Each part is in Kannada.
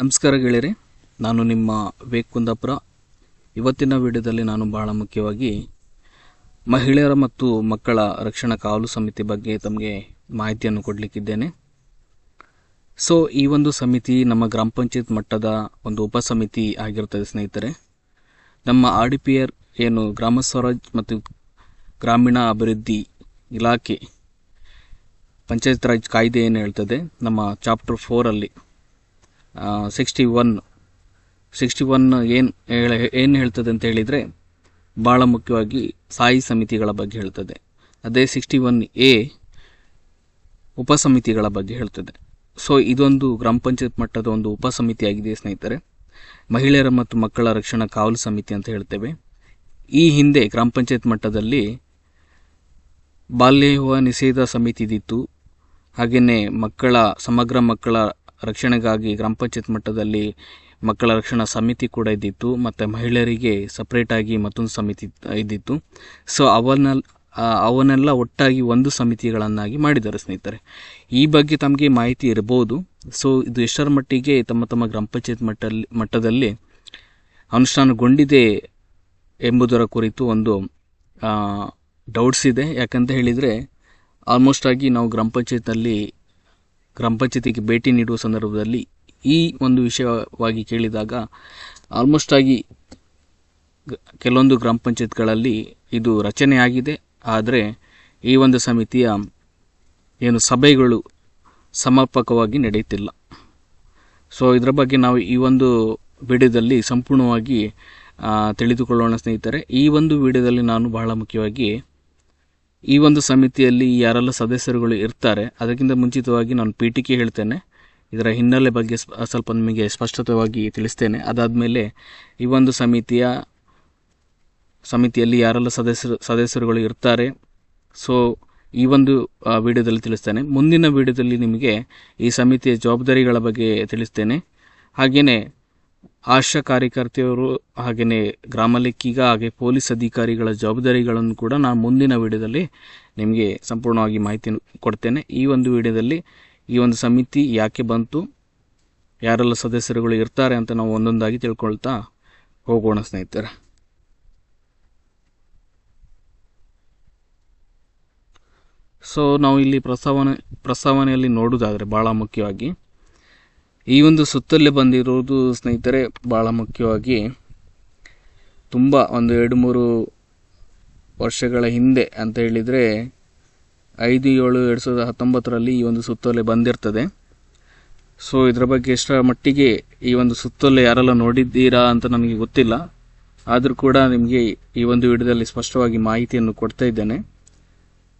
ನಮಸ್ಕಾರ ಗೆಳೆಯರೆ, ನಾನು ನಿಮ್ಮ ವಿವೇಕ್ ಕುಂದಾಪುರ ಇವತ್ತಿನ ವಿಡಿಯೋದಲ್ಲಿ ನಾನು ಬಹಳ ಮುಖ್ಯವಾಗಿ ಮಹಿಳೆಯರ ಮತ್ತು ಮಕ್ಕಳ ರಕ್ಷಣಾ ಕಾವಲು ಸಮಿತಿ ಬಗ್ಗೆ ತಮಗೆ ಮಾಹಿತಿಯನ್ನು ಕೊಡಲಿಕ್ಕಿದ್ದೇನೆ. ಸೊ ಈ ಒಂದು ಸಮಿತಿ ನಮ್ಮ ಗ್ರಾಮ ಪಂಚಾಯತ್ ಮಟ್ಟದ ಒಂದು ಉಪ ಸಮಿತಿ ಆಗಿರುತ್ತದೆ ಸ್ನೇಹಿತರೆ. ನಮ್ಮ ಆರ್ ಡಿ ಪಿ ಆರ್ ಏನು ಗ್ರಾಮ ಸ್ವರಾಜ್ ಮತ್ತು ಗ್ರಾಮೀಣ ಅಭಿವೃದ್ಧಿ ಇಲಾಖೆ ಪಂಚಾಯತ್ ರಾಜ್ ಕಾಯ್ದೆ ಏನು ಹೇಳ್ತದೆ. ನಮ್ಮ ಚಾಪ್ಟರ್ ಫೋರಲ್ಲಿ ಸಿಕ್ಸ್ಟಿ ಒನ್ ಸಿಕ್ಸ್ಟಿ ಒನ್ ಏನು ಹೇಳ, ಏನು ಹೇಳ್ತದೆ ಅಂತ ಹೇಳಿದರೆ ಭಾಳ ಮುಖ್ಯವಾಗಿ ಸ್ಥಾಯಿ ಸಮಿತಿಗಳ ಬಗ್ಗೆ ಹೇಳ್ತದೆ. ಅದೇ ಸಿಕ್ಸ್ಟಿ ಒನ್ ಎ ಉಪಸಮಿತಿಗಳ ಬಗ್ಗೆ ಹೇಳ್ತದೆ. ಸೊ ಇದೊಂದು ಗ್ರಾಮ ಪಂಚಾಯತ್ ಮಟ್ಟದ ಒಂದು ಉಪಸಮಿತಿಯಾಗಿದೆ ಸ್ನೇಹಿತರೆ. ಮಹಿಳೆಯರ ಮತ್ತು ಮಕ್ಕಳ ರಕ್ಷಣಾ ಕಾವಲು ಸಮಿತಿ ಅಂತ ಹೇಳ್ತೇವೆ. ಈ ಹಿಂದೆ ಗ್ರಾಮ ಪಂಚಾಯತ್ ಮಟ್ಟದಲ್ಲಿ ಬಾಲ್ಯ ವಿವಾಹ ನಿಷೇಧ ಸಮಿತಿ ಇದ್ದಿತ್ತು ಹಾಗೆಯೇ ಮಕ್ಕಳ, ಸಮಗ್ರ ಮಕ್ಕಳ ರಕ್ಷಣೆಗಾಗಿ ಗ್ರಾಮ ಪಂಚಾಯತ್ ಮಟ್ಟದಲ್ಲಿ ಮಕ್ಕಳ ರಕ್ಷಣಾ ಸಮಿತಿ ಕೂಡ ಇದ್ದಿತ್ತು, ಮತ್ತು ಮಹಿಳೆಯರಿಗೆ ಸಪ್ರೇಟಾಗಿ ಮತ್ತೊಂದು ಸಮಿತಿ ಇದ್ದಿತ್ತು. ಸೊ ಅವನ್ನ ಅವನ್ನೆಲ್ಲ ಒಟ್ಟಾಗಿ ಒಂದು ಸಮಿತಿಗಳನ್ನಾಗಿ ಮಾಡಿದ್ದಾರೆ ಸ್ನೇಹಿತರೆ. ಈ ಬಗ್ಗೆ ತಮಗೆ ಮಾಹಿತಿ ಇರಬಹುದು ಸೊ ಇದು ಎಷ್ಟರ ಮಟ್ಟಿಗೆ ತಮ್ಮ ತಮ್ಮ ಗ್ರಾಮ ಪಂಚಾಯತ್ ಮಟ್ಟಲ್ಲಿ, ಮಟ್ಟದಲ್ಲಿ ಅನುಷ್ಠಾನಗೊಂಡಿದೆ ಎಂಬುದರ ಕುರಿತು ಒಂದು ಡೌಟ್ಸ್ ಇದೆ. ಯಾಕಂತ ಹೇಳಿದರೆ ಆಲ್ಮೋಸ್ಟ್ ಆಗಿ ನಾವು ಗ್ರಾಮ ಪಂಚಾಯತಲ್ಲಿ ಗ್ರಾಮ ಪಂಚಾಯತಿಗೆ ಭೇಟಿ ನೀಡುವ ಸಂದರ್ಭದಲ್ಲಿ ಈ ಒಂದು ವಿಷಯವಾಗಿ ಕೇಳಿದಾಗ ಆಲ್ಮೋಸ್ಟ್ ಆಗಿ ಕೆಲವೊಂದು ಗ್ರಾಮ ಪಂಚಾಯತ್ಗಳಲ್ಲಿ ಇದು ರಚನೆಯಾಗಿದೆ. ಆದರೆ ಈ ಒಂದು ಸಮಿತಿಯ ಏನು ಸಭೆಗಳು ಸಮರ್ಪಕವಾಗಿ ನಡೆಯುತ್ತಿಲ್ಲ. ಸೊ ಇದರ ಬಗ್ಗೆ ನಾವು ಈ ಒಂದು ವಿಡಿಯೋದಲ್ಲಿ ಸಂಪೂರ್ಣವಾಗಿ ತಿಳಿದುಕೊಳ್ಳೋಣ ಸ್ನೇಹಿತರೆ. ಈ ಒಂದು ವಿಡಿಯೋದಲ್ಲಿ ನಾನು ಬಹಳ ಮುಖ್ಯವಾಗಿ ಈ ಒಂದು ಸಮಿತಿಯಲ್ಲಿ ಯಾರೆಲ್ಲ ಸದಸ್ಯರುಗಳು ಇರ್ತಾರೆ, ಅದಕ್ಕಿಂತ ಮುಂಚಿತವಾಗಿ ನಾನು ಪೀಠಿಕೆ ಹೇಳ್ತೇನೆ. ಇದರ ಹಿನ್ನೆಲೆ ಬಗ್ಗೆ ಸ್ವಲ್ಪ ನಿಮಗೆ ಸ್ಪಷ್ಟತವಾಗಿ ತಿಳಿಸ್ತೇನೆ. ಅದಾದಮೇಲೆ ಈ ಒಂದು ಸಮಿತಿಯ, ಸಮಿತಿಯಲ್ಲಿ ಯಾರೆಲ್ಲ ಸದಸ್ಯರು, ಸದಸ್ಯರುಗಳು ಇರ್ತಾರೆ, ಸೊ ಈ ಒಂದು ವಿಡಿಯೋದಲ್ಲಿ ತಿಳಿಸ್ತೇನೆ. ಮುಂದಿನ ವಿಡಿಯೋದಲ್ಲಿ ನಿಮಗೆ ಈ ಸಮಿತಿಯ ಜವಾಬ್ದಾರಿಗಳ ಬಗ್ಗೆ ತಿಳಿಸ್ತೇನೆ. ಹಾಗೆಯೇ ಆಶಾ ಕಾರ್ಯಕರ್ತೆಯವರು ಹಾಗೆಯೇ ಗ್ರಾಮ ಲೆಕ್ಕಿಗ ಹಾಗೆ ಪೊಲೀಸ್ ಅಧಿಕಾರಿಗಳ ಜವಾಬ್ದಾರಿಗಳನ್ನು ಕೂಡ ನಾನು ಮುಂದಿನ ವಿಡಿಯೋದಲ್ಲಿ ನಿಮಗೆ ಸಂಪೂರ್ಣವಾಗಿ ಮಾಹಿತಿ ಕೊಡ್ತೇನೆ. ಈ ಒಂದು ವಿಡಿಯೋದಲ್ಲಿ ಈ ಒಂದು ಸಮಿತಿ ಯಾಕೆ ಬಂತು, ಯಾರೆಲ್ಲ ಸದಸ್ಯರುಗಳು ಇರ್ತಾರೆ ಅಂತ ನಾವು ಒಂದೊಂದಾಗಿ ತಿಳ್ಕೊಳ್ತಾ ಹೋಗೋಣ ಸ್ನೇಹಿತರೆ. ಸೊ ನಾವು ಇಲ್ಲಿ ಪ್ರಸ್ತಾವನೆ, ಪ್ರಸ್ತಾವನೆಯಲ್ಲಿ ನೋಡೋದಾದರೆ ಭಾಳ ಮುಖ್ಯವಾಗಿ ಈ ಒಂದು ಸುತ್ತಲ್ಲಿ ಬಂದಿರೋದು ಸ್ನೇಹಿತರೆ ಭಾಳ ಮುಖ್ಯವಾಗಿ ತುಂಬ ಒಂದು ಎರಡು ಮೂರು ವರ್ಷಗಳ ಹಿಂದೆ ಅಂತ ಹೇಳಿದರೆ ಐದು ಏಳು ಎರಡು ಸಾವಿರದ ಹತ್ತೊಂಬತ್ತರಲ್ಲಿ ಈ ಒಂದು ಸುತ್ತೋಲೆ ಬಂದಿರ್ತದೆ. ಸೊ ಇದರ ಬಗ್ಗೆ ಎಷ್ಟರ ಮಟ್ಟಿಗೆ ಈ ಒಂದು ಸುತ್ತೋಲೆ ಯಾರೆಲ್ಲ ನೋಡಿದ್ದೀರಾ ಅಂತ ನನಗೆ ಗೊತ್ತಿಲ್ಲ. ಆದರೂ ಕೂಡ ನಿಮಗೆ ಈ ಒಂದು ವಿಡಿಯೋದಲ್ಲಿ ಸ್ಪಷ್ಟವಾಗಿ ಮಾಹಿತಿಯನ್ನು ಕೊಡ್ತಾ ಇದ್ದೇನೆ.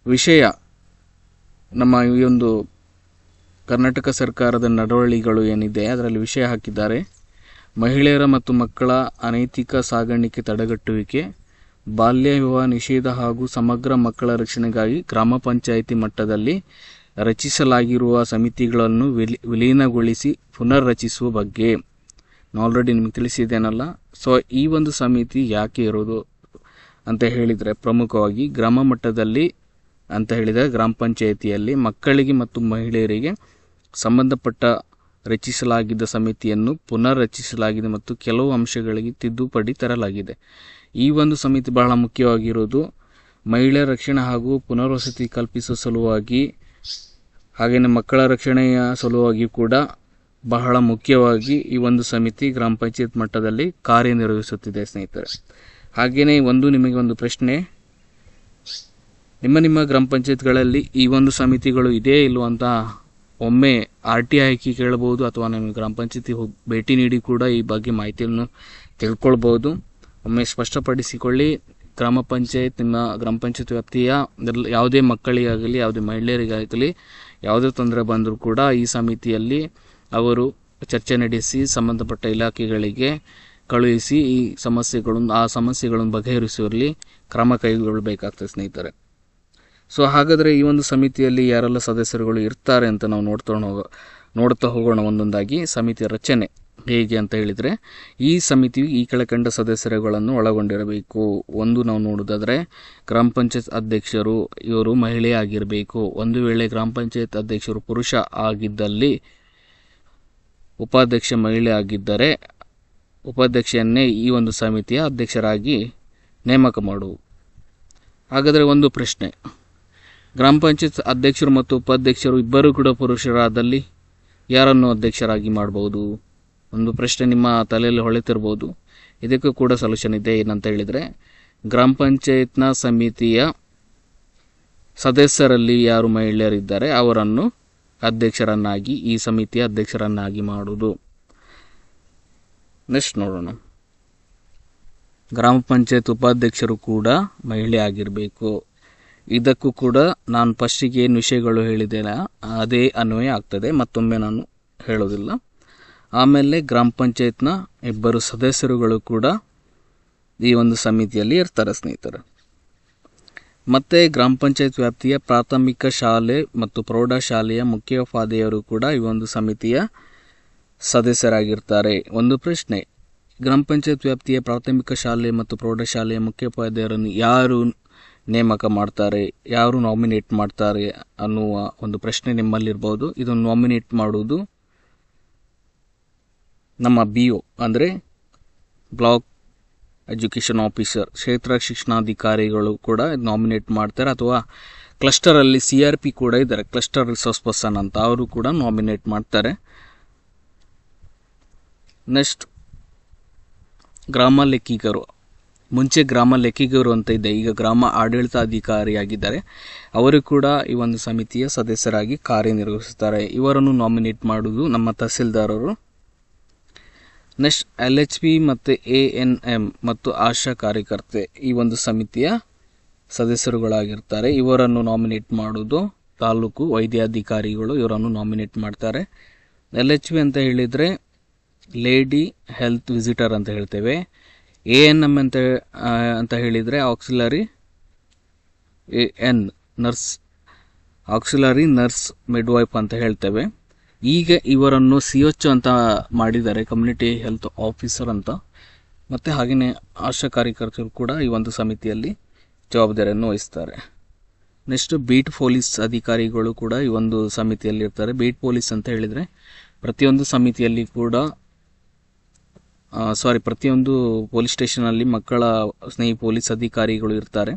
ವಿಷಯ ನಮ್ಮ ಈ ಒಂದು ಕರ್ನಾಟಕ ಸರ್ಕಾರದ ನಡವಳಿಗಳು ಏನಿದೆ, ಅದರಲ್ಲಿ ವಿಷಯ ಹಾಕಿದ್ದಾರೆ. ಮಹಿಳೆಯರ ಮತ್ತು ಮಕ್ಕಳ ಅನೈತಿಕ ಸಾಗಾಣಿಕೆ ತಡೆಗಟ್ಟುವಿಕೆ, ಬಾಲ್ಯ ವಿವಾಹ ನಿಷೇಧ ಹಾಗೂ ಸಮಗ್ರ ಮಕ್ಕಳ ರಕ್ಷಣೆಗಾಗಿ ಗ್ರಾಮ ಪಂಚಾಯಿತಿ ಮಟ್ಟದಲ್ಲಿ ರಚಿಸಲಾಗಿರುವ ಸಮಿತಿಗಳನ್ನು ವಿಲಿ, ವಿಲೀನಗೊಳಿಸಿ ಪುನರ್ ರಚಿಸುವ ಬಗ್ಗೆ ಆಲ್ರೆಡಿ ನಿಮಗೆ ತಿಳಿಸಿದ್ದೇನಲ್ಲ? ಸೊ ಈ ಒಂದು ಸಮಿತಿ ಯಾಕೆ ಇರೋದು ಅಂತ ಹೇಳಿದರೆ ಪ್ರಮುಖವಾಗಿ ಗ್ರಾಮ ಮಟ್ಟದಲ್ಲಿ ಅಂತ ಹೇಳಿದರೆ ಗ್ರಾಮ ಪಂಚಾಯಿತಿಯಲ್ಲಿ ಮಕ್ಕಳಿಗೆ ಮತ್ತು ಮಹಿಳೆಯರಿಗೆ ಸಂಬಂಧಪಟ್ಟ ರಚಿಸಲಾಗಿದ್ದ ಸಮಿತಿಯನ್ನು ಪುನರ್ ರಚಿಸಲಾಗಿದೆ ಮತ್ತು ಕೆಲವು ಅಂಶಗಳಿಗೆ ತಿದ್ದುಪಡಿ ತರಲಾಗಿದೆ. ಈ ಒಂದು ಸಮಿತಿ ಬಹಳ ಮುಖ್ಯವಾಗಿರೋದು ಮಹಿಳೆಯರ ರಕ್ಷಣೆ ಹಾಗೂ ಪುನರ್ವಸತಿ ಕಲ್ಪಿಸುವ ಸಲುವಾಗಿ ಹಾಗೆಯೇ ಮಕ್ಕಳ ರಕ್ಷಣೆಯ ಸಲುವಾಗಿ ಕೂಡ ಬಹಳ ಮುಖ್ಯವಾಗಿ ಈ ಒಂದು ಸಮಿತಿ ಗ್ರಾಮ ಪಂಚಾಯತ್ ಮಟ್ಟದಲ್ಲಿ ಕಾರ್ಯನಿರ್ವಹಿಸುತ್ತಿದೆ ಸ್ನೇಹಿತರೆ. ಹಾಗೆಯೇ ಒಂದು ನಿಮಗೆ ಒಂದು ಪ್ರಶ್ನೆ. ನಿಮ್ಮ ನಿಮ್ಮ ಗ್ರಾಮ ಪಂಚಾಯತ್ಗಳಲ್ಲಿ ಈ ಒಂದು ಸಮಿತಿಗಳು ಇದೆಯೇ ಇಲ್ಲವಂತ ಒಮ್ಮೆ ಆರ್ ಟಿ ಆಯ್ಕೆ ಕೇಳಬಹುದು ಅಥವಾ ನಿಮ್ಮ ಗ್ರಾಮ ಪಂಚಾಯತಿ ಹೋಗಿ ಭೇಟಿ ನೀಡಿ ಕೂಡ ಈ ಬಗ್ಗೆ ಮಾಹಿತಿಯನ್ನು ತಿಳ್ಕೊಳ್ಬೋದು ಒಮ್ಮೆ ಸ್ಪಷ್ಟಪಡಿಸಿಕೊಳ್ಳಿ, ಗ್ರಾಮ ಪಂಚಾಯತ್ ನಿಮ್ಮ ಗ್ರಾಮ ಪಂಚಾಯತ್ ವ್ಯಾಪ್ತಿಯ ಯಾವುದೇ ಮಕ್ಕಳಿಗಾಗಲಿ, ಯಾವುದೇ ಮಹಿಳೆಯರಿಗಾಗಲಿ ಯಾವುದೇ ತೊಂದರೆ ಬಂದರೂ ಕೂಡ ಈ ಸಮಿತಿಯಲ್ಲಿ ಅವರು ಚರ್ಚೆ ನಡೆಸಿ ಸಂಬಂಧಪಟ್ಟ ಇಲಾಖೆಗಳಿಗೆ ಕಳುಹಿಸಿ ಈ ಸಮಸ್ಯೆಗಳನ್ನು, ಆ ಸಮಸ್ಯೆಗಳನ್ನು ಬಗೆಹರಿಸುವಲ್ಲಿ ಕ್ರಮ ಕೈಗೊಳ್ಳಬೇಕಾಗ್ತದೆ ಸ್ನೇಹಿತರೆ. ಸೊ ಹಾಗಾದರೆ ಈ ಒಂದು ಸಮಿತಿಯಲ್ಲಿ ಯಾರೆಲ್ಲ ಸದಸ್ಯರುಗಳು ಇರ್ತಾರೆ ಅಂತ ನಾವು ನೋಡ್ತಾ ಹೋಗೋ, ನೋಡ್ತಾ ಹೋಗೋಣ ಒಂದೊಂದಾಗಿ. ಸಮಿತಿಯ ರಚನೆ ಹೇಗೆ ಅಂತ ಹೇಳಿದರೆ, ಈ ಸಮಿತಿಯು ಈ ಕೆಳಕಂಡ ಸದಸ್ಯರುಗಳನ್ನು ಒಳಗೊಂಡಿರಬೇಕು. ಒಂದು ನಾವು ನೋಡೋದಾದರೆ ಗ್ರಾಮ ಪಂಚಾಯತ್ ಅಧ್ಯಕ್ಷರು ಇವರು ಮಹಿಳೆ ಆಗಿರಬೇಕು. ಒಂದು ವೇಳೆ ಗ್ರಾಮ ಪಂಚಾಯತ್ ಅಧ್ಯಕ್ಷರು ಪುರುಷ ಆಗಿದ್ದಲ್ಲಿ ಉಪಾಧ್ಯಕ್ಷ ಮಹಿಳೆ ಆಗಿದ್ದರೆ, ಉಪಾಧ್ಯಕ್ಷೆಯನ್ನೇ ಈ ಒಂದು ಸಮಿತಿಯ ಅಧ್ಯಕ್ಷರಾಗಿ ನೇಮಕ ಮಾಡುವು ಹಾಗಾದರೆ ಒಂದು ಪ್ರಶ್ನೆ. ಗ್ರಾಮ ಪಂಚಾಯತ್ ಅಧ್ಯಕ್ಷರು ಮತ್ತು ಉಪಾಧ್ಯಕ್ಷರು ಇಬ್ಬರು ಕೂಡ ಪುರುಷರಾದಲ್ಲಿ ಯಾರನ್ನು ಅಧ್ಯಕ್ಷರಾಗಿ ಮಾಡಬಹುದು? ಒಂದು ಪ್ರಶ್ನೆ ನಿಮ್ಮ ತಲೆಯಲ್ಲಿ ಹೊಳೆತಿರ್ಬೋದು. ಇದಕ್ಕೂ ಕೂಡ ಸೊಲ್ಯೂಷನ್ ಇದೆ. ಏನಂತ ಹೇಳಿದರೆ, ಗ್ರಾಮ ಪಂಚಾಯತ್ನ ಸಮಿತಿಯ ಸದಸ್ಯರಲ್ಲಿ ಯಾರು ಮಹಿಳೆಯರಿದ್ದಾರೆ, ಅವರನ್ನು ಅಧ್ಯಕ್ಷರನ್ನಾಗಿ, ಈ ಸಮಿತಿಯ ಅಧ್ಯಕ್ಷರನ್ನಾಗಿ ಮಾಡುವುದು. ನೆಕ್ಸ್ಟ್ ನೋಡೋಣ. ಗ್ರಾಮ ಪಂಚಾಯತ್ ಉಪಾಧ್ಯಕ್ಷರು ಕೂಡ ಮಹಿಳೆ ಆಗಿರಬೇಕು. ಇದಕ್ಕೂ ಕೂಡ ನಾನು ಫಸ್ಟಿಗೆ ಏನು ವಿಷಯಗಳು ಹೇಳಿದ್ದೇನೆ ಅದೇ ಅನ್ವಯ ಆಗ್ತದೆ, ಮತ್ತೊಮ್ಮೆ ನಾನು ಹೇಳೋದಿಲ್ಲ. ಆಮೇಲೆ ಗ್ರಾಮ ಪಂಚಾಯತ್ನ ಇಬ್ಬರು ಸದಸ್ಯರುಗಳು ಕೂಡ ಈ ಒಂದು ಸಮಿತಿಯಲ್ಲಿ ಇರ್ತಾರೆ ಸ್ನೇಹಿತರು. ಮತ್ತು ಗ್ರಾಮ ಪಂಚಾಯತ್ ವ್ಯಾಪ್ತಿಯ ಪ್ರಾಥಮಿಕ ಶಾಲೆ ಮತ್ತು ಪ್ರೌಢಶಾಲೆಯ ಮುಖ್ಯೋಪಾಧ್ಯಾಯರು ಕೂಡ ಈ ಒಂದು ಸಮಿತಿಯ ಸದಸ್ಯರಾಗಿರ್ತಾರೆ. ಒಂದು ಪ್ರಶ್ನೆ, ಗ್ರಾಮ ಪಂಚಾಯತ್ ವ್ಯಾಪ್ತಿಯ ಪ್ರಾಥಮಿಕ ಶಾಲೆ ಮತ್ತು ಪ್ರೌಢಶಾಲೆಯ ಮುಖ್ಯೋಪಾಧ್ಯಾಯರನ್ನು ಯಾರು ನೇಮಕ ಮಾಡ್ತಾರೆ, ಯಾರು ನಾಮಿನೇಟ್ ಮಾಡ್ತಾರೆ ಅನ್ನುವ ಒಂದು ಪ್ರಶ್ನೆ ನಿಮ್ಮಲ್ಲಿರ್ಬೋದು. ಇದನ್ನು ನಾಮಿನೇಟ್ ಮಾಡುವುದು ನಮ್ಮ ಬಿ ಒ ಅಂದರೆ ಬ್ಲಾಕ್ ಎಜುಕೇಷನ್ ಆಫೀಸರ್, ಕ್ಷೇತ್ರ ಶಿಕ್ಷಣಾಧಿಕಾರಿಗಳು ಕೂಡ ನಾಮಿನೇಟ್ ಮಾಡ್ತಾರೆ, ಅಥವಾ ಕ್ಲಸ್ಟರಲ್ಲಿ ಸಿ ಆರ್ ಪಿ ಕೂಡ ಇದ್ದಾರೆ ಕ್ಲಸ್ಟರ್ ರಿಸೋರ್ಸ್ ಪರ್ಸನ್ ಅಂತ ಅವರು ಕೂಡ ನಾಮಿನೇಟ್ ಮಾಡ್ತಾರೆ. ನೆಕ್ಸ್ಟ್ ಗ್ರಾಮ ಲೆಕ್ಕಿಗರು. ಮುಂಚೆ ಗ್ರಾಮ ಲೆಕ್ಕಿಗರು ಅಂತ ಇದ್ದೆ. ಈಗ ಗ್ರಾಮ ಆಡಳಿತಾಧಿಕಾರಿಯಾಗಿದ್ದಾರೆ. ಅವರು ಕೂಡ ಈ ಒಂದು ಸಮಿತಿಯ ಸದಸ್ಯರಾಗಿ ಕಾರ್ಯನಿರ್ವಹಿಸುತ್ತಾರೆ. ಇವರನ್ನು ನಾಮಿನೇಟ್ ಮಾಡುವುದು ನಮ್ಮ ತಹಸೀಲ್ದಾರರು. ನೆಕ್ಸ್ಟ್ ಎಲ್ ಎಚ್ ಪಿ ಮತ್ತು ಎ ಎನ್ ಎಂ ಮತ್ತು ಆಶಾ ಕಾರ್ಯಕರ್ತೆ ಈ ಒಂದು ಸಮಿತಿಯ ಸದಸ್ಯರುಗಳಾಗಿರ್ತಾರೆ. ಇವರನ್ನು ನಾಮಿನೇಟ್ ಮಾಡುವುದು ತಾಲೂಕು ವೈದ್ಯಾಧಿಕಾರಿಗಳು ಇವರನ್ನು ನಾಮಿನೇಟ್ ಮಾಡ್ತಾರೆ. ಎಲ್ ಎಚ್ ಪಿ ಅಂತ ಹೇಳಿದರೆ ಲೇಡಿ ಹೆಲ್ತ್ ವಿಸಿಟರ್ ಅಂತ ಹೇಳ್ತೇವೆ. ಎ ಎನ್ ಎಂ ಅಂತ ಅಂತ ಹೇಳಿದರೆ auxiliary A N nurse auxiliary nurse midwife ಅಂತ ಹೇಳ್ತೇವೆ. ಈಗ ಇವರನ್ನು ಸಿ ಎಚ್ ಅಂತ ಮಾಡಿದ್ದಾರೆ ಕಮ್ಯುನಿಟಿ ಹೆಲ್ತ್ ಆಫೀಸರ್ ಅಂತ. ಮತ್ತು ಹಾಗೆಯೇ ಆಶಾ ಕಾರ್ಯಕರ್ತರು ಕೂಡ ಈ ಒಂದು ಸಮಿತಿಯಲ್ಲಿ ಜವಾಬ್ದಾರಿಯನ್ನು ವಹಿಸ್ತಾರೆ. ನೆಕ್ಸ್ಟ್ ಬೀಟ್ ಪೊಲೀಸ್ ಅಧಿಕಾರಿಗಳು ಕೂಡ ಈ ಒಂದು ಸಮಿತಿಯಲ್ಲಿ ಇರ್ತಾರೆ ಬೀಟ್ ಪೊಲೀಸ್ ಅಂತ ಹೇಳಿದರೆ ಪ್ರತಿಯೊಂದು ಸಮಿತಿಯಲ್ಲಿ ಕೂಡ ಸಾರಿ ಪ್ರತಿಯೊಂದು ಪೊಲೀಸ್ ಸ್ಟೇಷನಲ್ಲಿ ಮಕ್ಕಳ ಸ್ನೇಹಿ ಪೊಲೀಸ್ ಅಧಿಕಾರಿಗಳು ಇರ್ತಾರೆ.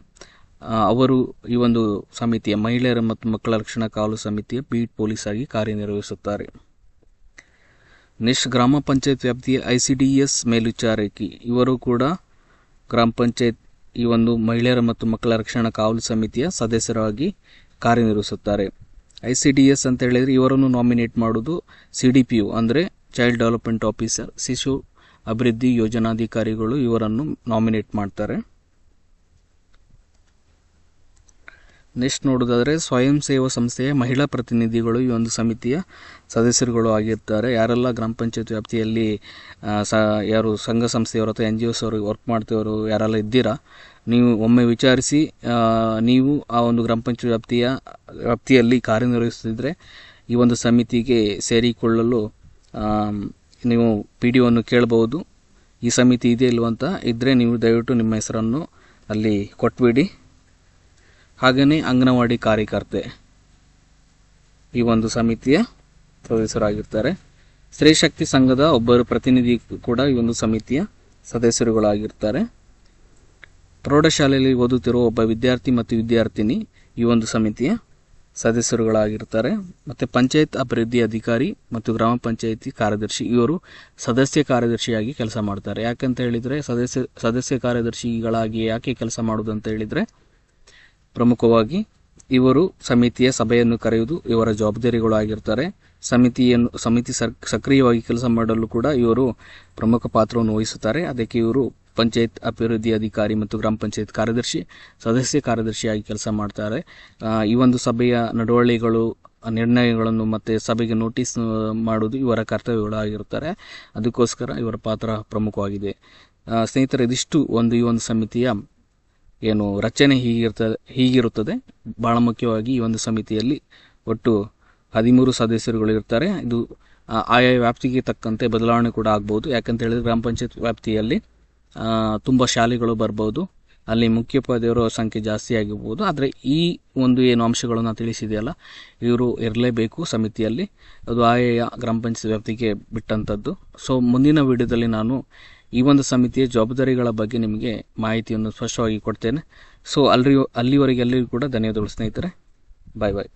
ಅವರು ಈ ಒಂದು ಸಮಿತಿಯ ಮಹಿಳೆಯರ ಮತ್ತು ಮಕ್ಕಳ ರಕ್ಷಣಾ ಕಾವಲು ಸಮಿತಿಯ ಬೀಟ್ ಪೊಲೀಸ್ ಆಗಿ ಕಾರ್ಯನಿರ್ವಹಿಸುತ್ತಾರೆ. ನೆಕ್ಸ್ಟ್ ಗ್ರಾಮ ಪಂಚಾಯತ್ ವ್ಯಾಪ್ತಿಯ ಐ ಸಿ ಡಿ ಎಸ್ ಮೇಲ್ವಿಚಾರಕಿ, ಇವರು ಕೂಡ ಗ್ರಾಮ ಪಂಚಾಯತ್ ಈ ಒಂದು ಮಹಿಳೆಯರ ಮತ್ತು ಮಕ್ಕಳ ರಕ್ಷಣಾ ಕಾವಲು ಸಮಿತಿಯ ಸದಸ್ಯರಾಗಿ ಕಾರ್ಯನಿರ್ವಹಿಸುತ್ತಾರೆ. ಐ ಸಿ ಡಿ ಎಸ್ ಅಂತ ಹೇಳಿದರೆ ಇವರನ್ನು ನಾಮಿನೇಟ್ ಮಾಡೋದು ಸಿ ಡಿ ಪಿ ಯು, ಅಂದರೆ ಚೈಲ್ಡ್ ಡೆವಲಪ್ಮೆಂಟ್ ಆಫೀಸರ್ ಶಿಶು ಅಭಿವೃದ್ಧಿ ಯೋಜನಾಧಿಕಾರಿಗಳು ಇವರನ್ನು ನಾಮಿನೇಟ್ ಮಾಡ್ತಾರೆ. ನೆಕ್ಸ್ಟ್ ನೋಡೋದಾದರೆ ಸ್ವಯಂ ಸೇವಾ ಸಂಸ್ಥೆಯ ಮಹಿಳಾ ಪ್ರತಿನಿಧಿಗಳು ಈ ಒಂದು ಸಮಿತಿಯ ಸದಸ್ಯರುಗಳು ಆಗಿರ್ತಾರೆ. ಯಾರೆಲ್ಲ ಗ್ರಾಮ ಪಂಚಾಯತ್ ವ್ಯಾಪ್ತಿಯಲ್ಲಿ ಸ, ಯಾರು ಸಂಘ ಸಂಸ್ಥೆಯವರು ಅಥವಾ ಎನ್ ಜಿ ಒಸ್ ಅವರು ವರ್ಕ್ ಮಾಡ್ತಿರೋರು ಯಾರೆಲ್ಲ ಇದ್ದೀರಾ, ನೀವು ಒಮ್ಮೆ ವಿಚಾರಿಸಿ ನೀವು ಆ ಒಂದು ಗ್ರಾಮ ಪಂಚಾಯತ್ ವ್ಯಾಪ್ತಿಯ, ವ್ಯಾಪ್ತಿಯಲ್ಲಿ ಕಾರ್ಯನಿರ್ವಹಿಸುತ್ತಿದ್ದರೆ ಈ ಒಂದು ಸಮಿತಿಗೆ ಸೇರಿಕೊಳ್ಳಲು ನೀವು ಪಿ ಡಿ ಒನ್ನು ಕೇಳಬಹುದು. ಈ ಸಮಿತಿ ಇದೆ ಇಲ್ವಂತ ಇದ್ದರೆ ನೀವು ದಯವಿಟ್ಟು ನಿಮ್ಮ ಹೆಸರನ್ನು ಅಲ್ಲಿ ಕೊಟ್ಬಿಡಿ. ಹಾಗೆಯೇ ಅಂಗನವಾಡಿ ಕಾರ್ಯಕರ್ತೆ ಈ ಒಂದು ಸಮಿತಿಯ ಸದಸ್ಯರಾಗಿರ್ತಾರೆ. ಸ್ತ್ರೀ ಶಕ್ತಿ ಸಂಘದ ಒಬ್ಬರು ಪ್ರತಿನಿಧಿ ಕೂಡ ಈ ಒಂದು ಸಮಿತಿಯ ಸದಸ್ಯರುಗಳಾಗಿರ್ತಾರೆ. ಪ್ರೌಢಶಾಲೆಯಲ್ಲಿ ಓದುತ್ತಿರುವ ಒಬ್ಬ ವಿದ್ಯಾರ್ಥಿ ಮತ್ತು ವಿದ್ಯಾರ್ಥಿನಿ ಈ ಒಂದು ಸಮಿತಿಯ ಸದಸ್ಯರುಗಳಾಗಿರ್ತಾರೆ ಮತ್ತು ಪಂಚಾಯತ್ ಅಭಿವೃದ್ಧಿ ಅಧಿಕಾರಿ ಮತ್ತು ಗ್ರಾಮ ಪಂಚಾಯಿತಿ ಕಾರ್ಯದರ್ಶಿ ಇವರು ಸದಸ್ಯ ಕಾರ್ಯದರ್ಶಿಯಾಗಿ ಕೆಲಸ ಮಾಡ್ತಾರೆ. ಯಾಕಂತ ಹೇಳಿದರೆ ಸದಸ್ಯ ಸದಸ್ಯ ಕಾರ್ಯದರ್ಶಿಗಳಾಗಿ ಯಾಕೆ ಕೆಲಸ ಮಾಡುವುದು ಅಂತ ಹೇಳಿದರೆ ಪ್ರಮುಖವಾಗಿ ಇವರು ಸಮಿತಿಯ ಸಭೆಯನ್ನು ಕರೆಯುವುದು ಇವರ ಜವಾಬ್ದಾರಿಗಳು ಆಗಿರ್ತಾರೆ ಸಮಿತಿಯನ್ನು, ಸಮಿತಿ ಸಕ್ರಿಯವಾಗಿ ಕೆಲಸ ಮಾಡಲು ಕೂಡ ಇವರು ಪ್ರಮುಖ ಪಾತ್ರವನ್ನು ವಹಿಸುತ್ತಾರೆ. ಅದಕ್ಕೆ ಇವರು ಪಂಚಾಯತ್ ಅಭಿವೃದ್ಧಿ ಅಧಿಕಾರಿ ಮತ್ತು ಗ್ರಾಮ ಪಂಚಾಯತ್ ಕಾರ್ಯದರ್ಶಿ, ಸದಸ್ಯ ಕಾರ್ಯದರ್ಶಿಯಾಗಿ ಕೆಲಸ ಮಾಡ್ತಾರೆ. ಈ ಒಂದು ಸಭೆಯ ನಡವಳಿಗಳು, ನಿರ್ಣಯಗಳನ್ನು ಮತ್ತು ಸಭೆಗೆ ನೋಟಿಸ್ ಮಾಡುವುದು ಇವರ ಕರ್ತವ್ಯಗಳು ಆಗಿರುತ್ತಾರೆ ಅದಕ್ಕೋಸ್ಕರ ಇವರ ಪಾತ್ರ ಪ್ರಮುಖವಾಗಿದೆ. ಸ್ನೇಹಿತರೆ, ಇದಿಷ್ಟು ಒಂದು ಈ ಒಂದು ಸಮಿತಿಯ ಏನು ರಚನೆ ಹೀಗಿರ್ತದೆ ಹೀಗಿರುತ್ತದೆ. ಭಾಳ ಮುಖ್ಯವಾಗಿ ಈ ಒಂದು ಸಮಿತಿಯಲ್ಲಿ ಒಟ್ಟು ಹದಿಮೂರು ಸದಸ್ಯರುಗಳು ಇರ್ತಾರೆ. ಇದು ಆಯಾ ವ್ಯಾಪ್ತಿಗೆ ತಕ್ಕಂತೆ ಬದಲಾವಣೆ ಕೂಡ ಆಗ್ಬೋದು. ಯಾಕಂತ ಹೇಳಿದ್ರೆ ಗ್ರಾಮ ಪಂಚಾಯತ್ ವ್ಯಾಪ್ತಿಯಲ್ಲಿ ತುಂಬ ಶಾಲೆಗಳು ಬರ್ಬೋದು. ಅಲ್ಲಿ ಮುಖ್ಯೋಪಾಧ್ಯಾಯರ ಸಂಖ್ಯೆ ಜಾಸ್ತಿ ಆಗಿರ್ಬೋದು. ಆದರೆ ಈ ಒಂದು ಏನು ಅಂಶಗಳನ್ನು ತಿಳಿಸಿದೆಯಲ್ಲ, ಇವರು ಇರಲೇಬೇಕು ಸಮಿತಿಯಲ್ಲಿ. ಅದು ಆಯಾಯ ಗ್ರಾಮ ಪಂಚಾಯತ್ ವ್ಯಾಪ್ತಿಗೆ ಬಿಟ್ಟಂಥದ್ದು ಸೊ ಮುಂದಿನ ವಿಡಿಯೋದಲ್ಲಿ ನಾನು ಈ ಒಂದು ಸಮಿತಿಯ ಜವಾಬ್ದಾರಿಗಳ ಬಗ್ಗೆ ನಿಮಗೆ ಮಾಹಿತಿಯನ್ನು ಸ್ಪಷ್ಟವಾಗಿ ಕೊಡ್ತೇನೆ. ಸೊ ಅಲ್ಲಿ ಅಲ್ಲಿವರೆಗೆ ಎಲ್ಲರಿಗೂ ಕೂಡ ಧನ್ಯವಾದಗಳು ಸ್ನೇಹಿತರೆ. ಬಾಯ್ ಬಾಯ್